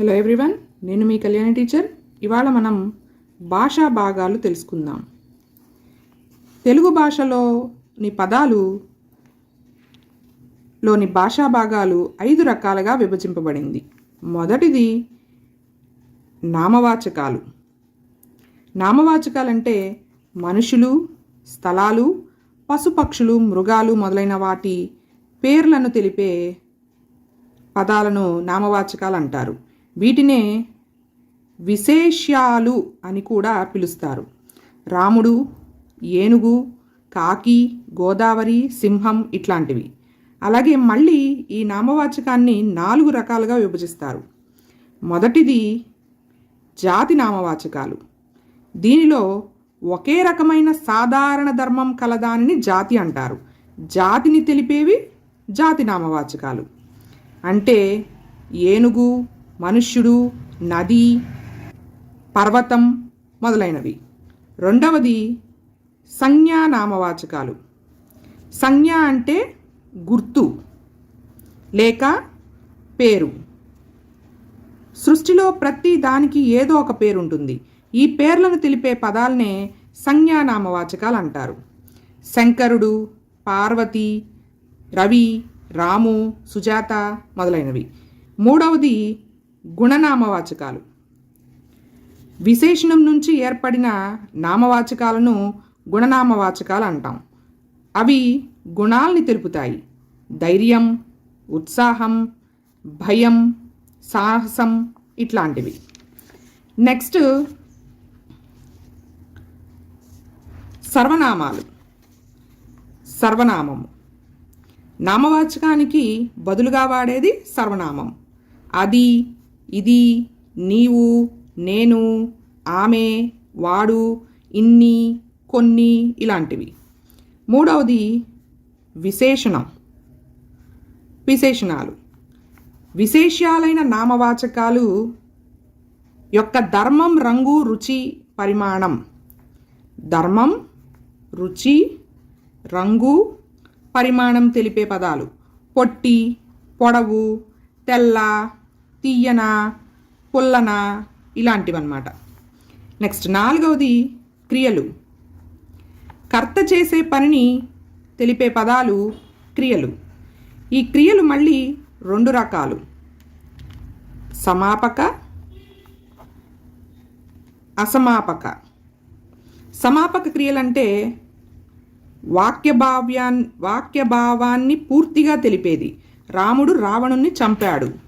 Hello everyone నేను మీ Kalyani teacher ఇవాళ మనం భాషా భాగాలు తెలుసుకుందాం. తెలుగు భాషలోని పదాలు లోని భాషా భాగాలు ఐదు రకాలుగా విభజింపబడింది. మొదటిది నామవాచకాలు. నామవాచకాలంటే మనుషులు స్థలాలు పశుపక్షులు మృగాలు మొదలైన వాటి పేర్లను తెలిపే పదాలను నామవాచకాలు అంటారు. వీటినే విశేష్యాలు అని కూడా పిలుస్తారు. రాముడు ఏనుగు కాకి గోదావరి సింహం ఇట్లాంటివి. అలాగే మళ్ళీ ఈ నామవాచకాన్ని నాలుగు రకాలుగా విభజిస్తారు. మొదటిది జాతి నామవాచకాలు. దీనిలో ఒకే రకమైన సాధారణ ధర్మం కలదానిని జాతి అంటారు. జాతిని తెలిపేవి జాతి నామవాచకాలు. అంటే ఏనుగు మనుష్యుడు నది పర్వతం మొదలైనవి. రెండవది సంజ్ఞానామవాచకాలు. సంజ్ఞ అంటే గుర్తు లేక పేరు. సృష్టిలో ప్రతి దానికి ఏదో ఒక పేరు ఉంటుంది ఈ పేర్లను తెలిపే పదాలనే సంజ్ఞానామవాచకాలు అంటారు. శంకరుడు పార్వతి రవి రాము సుజాత మొదలైనవి. మూడవది గుణనామవాచకాలు. విశేషణం నుంచి ఏర్పడిన నామవాచకాలను గుణనామవాచకాలు అంటాం. అవి గుణాల్ని తెలుపుతాయి. ధైర్యం ఉత్సాహం భయం సాహసం ఇట్లాంటివి. నెక్స్ట్ సర్వనామాలు. సర్వనామము. నామవాచకానికి బదులుగా వాడేది సర్వనామం. అది ఇది నీవు నేను ఆమె వాడు ఇన్ని కొన్ని ఇలాంటివి. మూడవది విశేషణం. విశేషణాలు. విశేషాలైన నామవాచకాలు యొక్క ధర్మం రంగు రుచి పరిమాణం. ధర్మం రుచి రంగు పరిమాణం తెలిపే పదాలు. పొట్టి పొడవు తెల్ల తీయన పుల్లన ఇలాంటివన్నమాట. నెక్స్ట్ నాలుగవది క్రియలు. కర్త చేసే పనిని తెలిపే పదాలు క్రియలు. ఈ క్రియలు మళ్ళీ రెండు రకాలు. సమాపక అసమాపక. సమాపక క్రియలంటే వాక్యభావ్యాన్ వాక్యభావాన్ని పూర్తిగా తెలిపేది. రాముడు రావణుణ్ణి చంపాడు.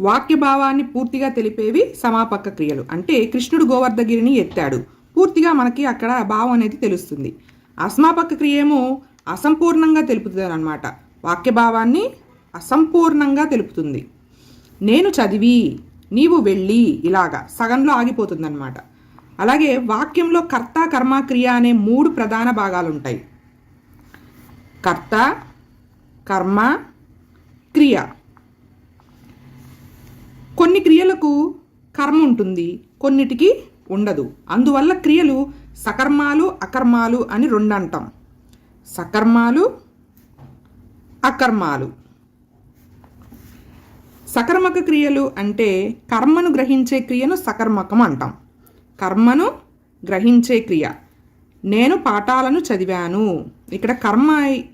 వాక్యభావాన్ని పూర్తిగా తెలిపేవి సమాపక క్రియలు. అంటే కృష్ణుడు గోవర్ధగిరిని ఎత్తాడు. పూర్తిగా మనకి అక్కడ భావం అనేది తెలుస్తుంది. అసమాపక క్రియ ఏమో అసంపూర్ణంగా తెలుపుతుంది అనమాట వాక్యభావాన్ని అసంపూర్ణంగా తెలుపుతుంది. నేను చదివి నీవు వెళ్ళి ఇలాగా సగంలో ఆగిపోతుందన్నమాట. అలాగే వాక్యంలో కర్త కర్మ క్రియ అనే మూడు ప్రధాన భాగాలు ఉంటాయి కర్త కర్మ క్రియ. కొన్ని క్రియలకు కర్మ ఉంటుంది కొన్నిటికి ఉండదు. అందువల్ల క్రియలు సకర్మాలు అకర్మాలు అని రెండు అంటాం సకర్మాలు అకర్మాలు. సకర్మక క్రియలు అంటే కర్మను గ్రహించే క్రియను సకర్మకం అంటాం. కర్మను గ్రహించే క్రియ. నేను పాఠాలను చదివాను. ఇక్కడ కర్మ